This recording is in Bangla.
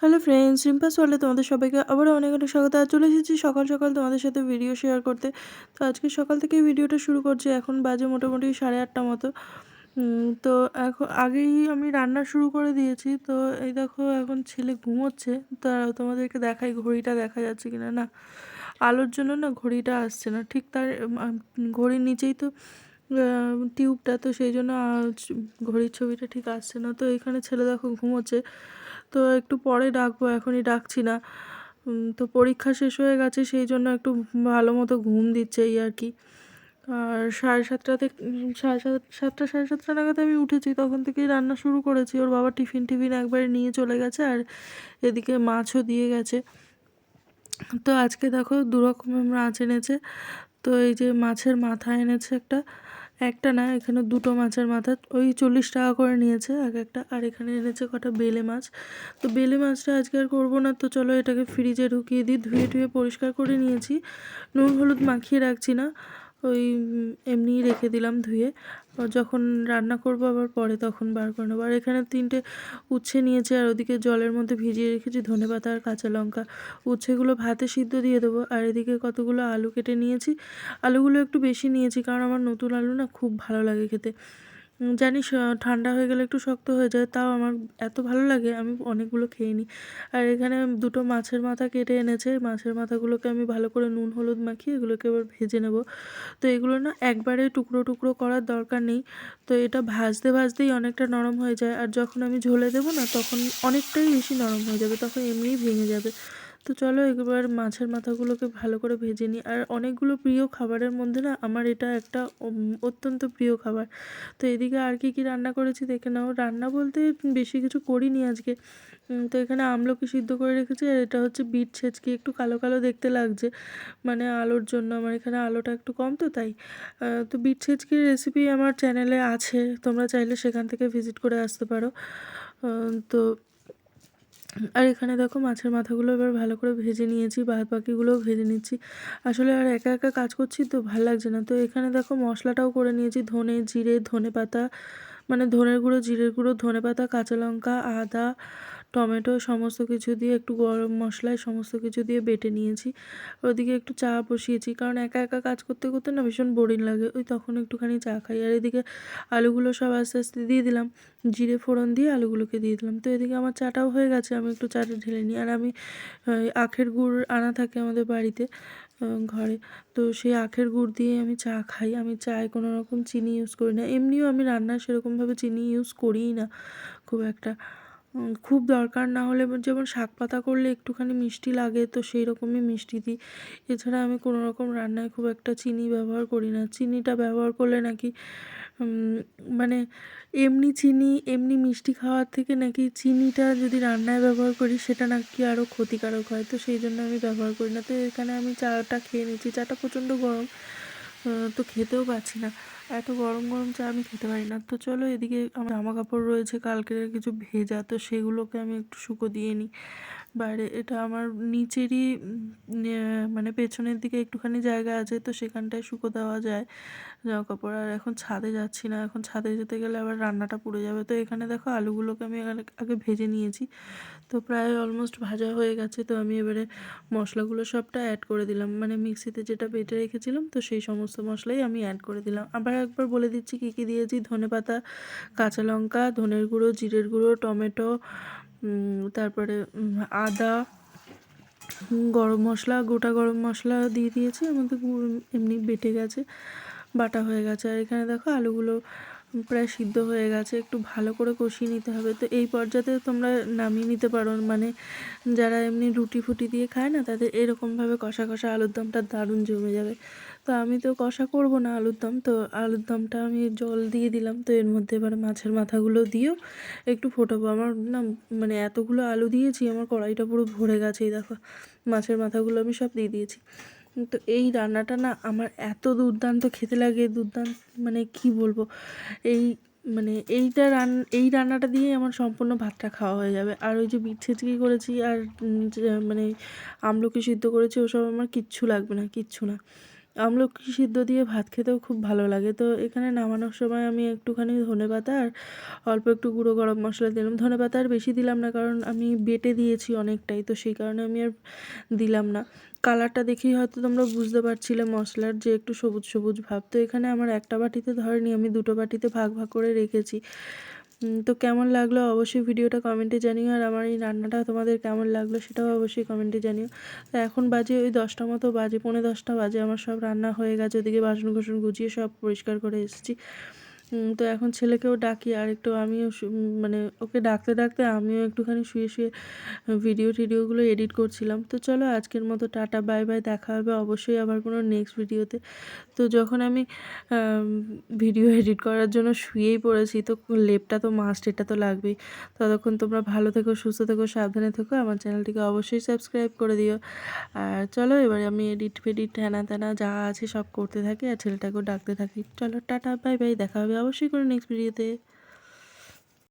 হ্যালো ফ্রেন্ডস রিম্পাস ওয়ার্ল্ডে তোমাদের সবাইকে আবারও অনেক অনেক স্বাগত। আর চলে এসেছি সকাল সকাল তোমাদের সাথে ভিডিও শেয়ার করতে। তো আজকে সকাল থেকে ভিডিওটা শুরু করছি, এখন বাজে মোটামুটি সাড়ে আটটা মতো। তো এখন আগেই আমি রান্না শুরু করে দিয়েছি। তো এই দেখো এখন ছেলে ঘুমোচ্ছে। তা তোমাদেরকে দেখাই, ঘড়িটা দেখা যাচ্ছে কিনা? না, আলোর জন্য না ঘড়িটা আসছে না। ঠিক তার ঘড়ির নিচেই তো টিউবটা তো সেই জন্য ঘড়ির ছবিটা ঠিক আসছে না। তো এখানে ছেলে দেখো ঘুমোচ্ছে। তো একটু পরে ডাকবো, এখনই ডাকছি না। তো পরীক্ষা শেষ হয়ে গেছে, সেই জন্য একটু ভালো মতো ঘুম দিচ্ছে এই আর কি। আর সাড়ে সাতটা থেকে সাড়ে সাত, সাতটা, সাড়ে সাতটা নাগাদ আমি উঠেছি, তখন থেকেই রান্না শুরু করেছি। ওর বাবা টিফিন টিফিন একবারে নিয়ে চলে গেছে আর এদিকে মাছও দিয়ে গেছে। তো আজকে দেখো দু রকমের মাছ এনেছে। তো এই যে মাছের মাথা এনেছে একটা। একটা না, এখানে দুটো মাছের মাথা, ওই চল্লিশ টাকা করে নিয়েছে, এক একটা, আর এখানে এনেছে কটা বেলে মাছ। তো বেলে মাছটা আজকে আর করব না, তো চলো এটাকে ফ্রিজে ঢুকিয়ে দিই, ধুয়ে ধুয়ে পরিষ্কার করে নিয়েছি। নুন হলুদ মাখিয়ে রাখছি না ওই এমনি রেখে দিলাম ধুয়ে। যখন রান্না করব আবার পরে তখন বার করে নেব। আর এখানে তিনটে উচ্ছে নিয়েছি আর ওদিকে জলের মধ্যে ভিজিয়ে রেখেছি ধনে পাতা আর কাঁচা লঙ্কা। উচ্ছেগুলো ভাতে সিদ্ধ দিয়ে দেবো। আর এদিকে কতগুলো আলু কেটে নিয়েছি। আলুগুলো একটু বেশি নিয়েছি কারণ আমার নতুন আলু না খুব ভালো লাগে খেতে। জানিস ঠান্ডা হয়ে গেলে একটু শক্ত হয়ে যায়, তাও আমার এত ভালো লাগে, আমি অনেকগুলো খেয়ে নিই। আর এখানে দুটো মাছের মাথা কেটে এনেছে, মাছের মাথাগুলোকে আমি ভালো করে নুন, হলুদ মাখিয়ে এগুলোকে এবার ভেজে নেব। তো এগুলো না একবারে টুকরো টুকরো করার দরকার নেই, তো এটা ভাজতে, ভাজতেই অনেকটা নরম হয়ে যায়, আর যখন আমি ঝোলে দেবো না, তখন অনেকটাই বেশি নরম হয়ে যাবে, তখন এমনিই ভেঙে যাবে। তো চলো এবার মাছের মাথাগুলোকে ভালো করে ভেজে নিই। আর অনেকগুলো প্রিয় খাবারের মধ্যে না আমার এটা একটা অত্যন্ত প্রিয় খাবার। তো এদিকে আর কি কি রান্না করেছি দেখে নাও। রান্না বলতে বেশি কিছু করিনি আজকে। তো এখানে আমলকি সিদ্ধ করে রেখেছি আর এটা হচ্ছে বিট ছেঁচকি, একটু কালো কালো দেখতে লাগছে। মানে আলোর জন্য, আমার এখানে আলোটা একটু কম তো তাই। তো বিট ছেঁচকির রেসিপি আমার চ্যানেলে আছে, তোমরা চাইলে সেখান থেকে ভিজিট করে আসতে পারো। তো আর এখানে দেখো মাছের মাথাগুলো এবার ভালো করে ভেজে নিয়েছি বাদ বাকিগুলোও ভেজে নিচ্ছি। আসলে আর একা একা কাজ করছি তো ভালো লাগছে না। তো এখানে দেখো মশলাটাও করে নিয়েছি, ধনে জিরে, ধনে পাতা মানে ধনের গুঁড়ো, জিরের গুঁড়ো, ধনে পাতা, কাঁচা লঙ্কা, আদা টমেটো সমস্ত কিছু দিয়ে, একটু গরম মশলায় সমস্ত কিছু দিয়ে বেটে নিয়েছি। ওদিকে একটু চা বসিয়েছি, কারণ একা একা কাজ করতে করতে না ভীষণ বোরিং লাগে। ওই তখন একটুখানি চা খাই। আর এদিকে আলুগুলো সব আস্তে আস্তে দিয়ে দিলাম। জিরে ফোড়ন দিয়ে আলুগুলোকে দিয়ে দিলাম। তো এদিকে আমার চাটাও হয়ে গেছে, আমি একটু চাটা ঢেলে নিই। আর আমি আখের গুড় আনা থাকে আমাদের বাড়িতে ঘরে। তো সেই আখের গুড় দিয়ে আমি চা খাই। আমি চায় কোনো রকম চিনি ইউজ করি না। এমনিও আমি রান্নায় সেরকমভাবে চিনি ইউজ করিই না, খুব একটা। খুব দরকার না হলে যেমন শাক পাতা করলে একটুখানি মিষ্টি লাগে, তো সেই রকমই মিষ্টি দিই। এছাড়া আমি কোনো রকম রান্নায় খুব একটা চিনি ব্যবহার করি না। চিনিটা ব্যবহার করলে নাকি মানে এমনি চিনি, এমনি মিষ্টি খাওয়ার থেকে নাকি চিনিটা যদি রান্নায় ব্যবহার করি, সেটা নাকি আরও ক্ষতিকারক হয়। তো সেই জন্য আমি ব্যবহার করি না। তো এখানে আমি চাটা খেয়ে নিচ্ছি। চাটা প্রচণ্ড গরম। তো খেতেও পাচ্ছি না। এত গরম গরম চা আমি খেতে পারি না। তো চলো এদিকে আমার জামা কাপড় রয়েছে, কালকের কিছু ভেজা, তো সেগুলোকে আমি একটু শুকো দিয়ে নিই। বাইরে, এটা আমার নিচেরই মানে পেছনের দিকে একটুখানি জায়গা আছে, তো সেখানটায় শুকো দেওয়া যায় জামা কাপড় আর এখন ছাদে যাচ্ছি না, এখন ছাদে যেতে গেলে আবার রান্নাটা পুড়ে যাবে। তো এখানে দেখো আলুগুলোকে আমি আগে- ভেজে নিয়েছি, তো প্রায় অলমোস্ট ভাজা হয়ে গেছে। তো আমি এবারে মশলাগুলো সবটা অ্যাড করে দিলাম। মানে মিক্সিতে যেটা বেটে রেখেছিলাম, তো সেই সমস্ত মশলাই আমি অ্যাড করে দিলাম। আবার একবার বলে দিচ্ছি কী কী দিয়েছি। ধনেপাতা, কাঁচা লঙ্কা, ধনের গুঁড়ো, জিরের গুঁড়ো, টমেটো তারপরে আদা, গরম মশলা, গোটা গরম মশলা দিয়ে দিয়েছি। আমাদের এমনি বেটে গেছে, বাটা হয়ে গেছে। আর এখানে দেখো আলুগুলো প্রায় সিদ্ধ হয়ে গেছে, একটু ভালো করে কষিয়ে নিতে হবে। তো এই পর্যায়ে তোমরা নামিয়ে নিতে পারো। মানে যারা এমনি রুটি ফুটি দিয়ে খায় না, তাদের এরকমভাবে কষা কষা আলুর দমটা দারুণ জমে যাবে। তো আমি তো কষা করব না আলুর দম। তো আলুর দমটা আমি জল দিয়ে দিলাম। তো এর মধ্যে এবার মাছের মাথাগুলো দিয়েও একটু ফোটাবো। আমার না মানে এতগুলো আলু দিয়েছি, আমার কড়াইটা পুরো ভরে গেছে। এই দেখো, মাছের মাথাগুলো আমি সব দিয়ে দিয়েছি। তো এই রান্নাটা না আমার এত দুর্দান্ত খেতে লাগে, দুর্দান্ত মানে কি বলব? এই মানে এইটা রান, এই রান্নাটা দিয়েই আমার সম্পূর্ণ ভাতটা খাওয়া হয়ে যাবে। আর ওই যে বিট করেছি আর মানে আমলকি সিদ্ধ করেছি, ওসব আমার কিচ্ছু লাগবে না, কিচ্ছু না। আমলকি সিদ্ধ দিয়ে ভাত খেতেও খুব ভালো লাগে। তো এখানে নামানোর সময় আমি একটুখানি ধনেপাতা আর অল্প একটু গুঁড়ো গরম মশলা দিলাম। ধনেপাতা আর বেশি দিলাম না, কারণ আমি বেটে দিয়েছি অনেকটাই, তো সেই কারণে আমি আর দিলাম না। কালারটা দেখেই হয়তো তোমরা বুঝতে পারছিলে মশলার যে একটু সবুজ সবুজ ভাব। তো এখানে আমার একটা বাটিতে ধরেনি, আমি দুটো বাটিতে ভাগ ভাগ করে রেখেছি। তো কেমন লাগল? অবশ্যই ভিডিওটা কমেন্টে জানিও। আর আমার এই রান্নাটা তোমাদের কেমন লাগল সেটাও অবশ্যই কমেন্টে জানিও। তো এখন বাজে ওই দশটা মতো, বাজে পৌনে দশটা বাজে। আমার সব রান্না হয়ে গেছে। ওদিকে বাসন কুসন গুছিয়ে সব পরিষ্কার করে এসেছি। তো এখন ছেলেকেও ডাকি আর একটু আমিও মানে ওকে ডাকতে ডাকতে আমিও একটুখানি শুয়ে শুয়ে ভিডিও টিডিওগুলো এডিট করছিলাম। তো চলো আজকের মতো টাটা বাই বাই দেখা হবে অবশ্যই আবার কোনো নেক্সট ভিডিওতে তো। যখন আমি ভিডিও এডিট করার জন্য শুয়েই পড়েছি, তো লেপটা তো মাস্ট এটা তো লাগবেই। ততক্ষণ তোমরা ভালো থেকো, সুস্থ থেকো, সাবধানে থেকো, আমার চ্যানেলটিকে অবশ্যই সাবস্ক্রাইব করে দিও। আর চলো এবারে আমি এডিট ফেডিট হ্যানা ত্যানা যা আছে সব করতে থাকি আর ছেলেটাকেও ডাকতে থাকি। চলো টাটা বাই বাই দেখা হবে অবশ্যই করুন নেক্সট ভিডিওতে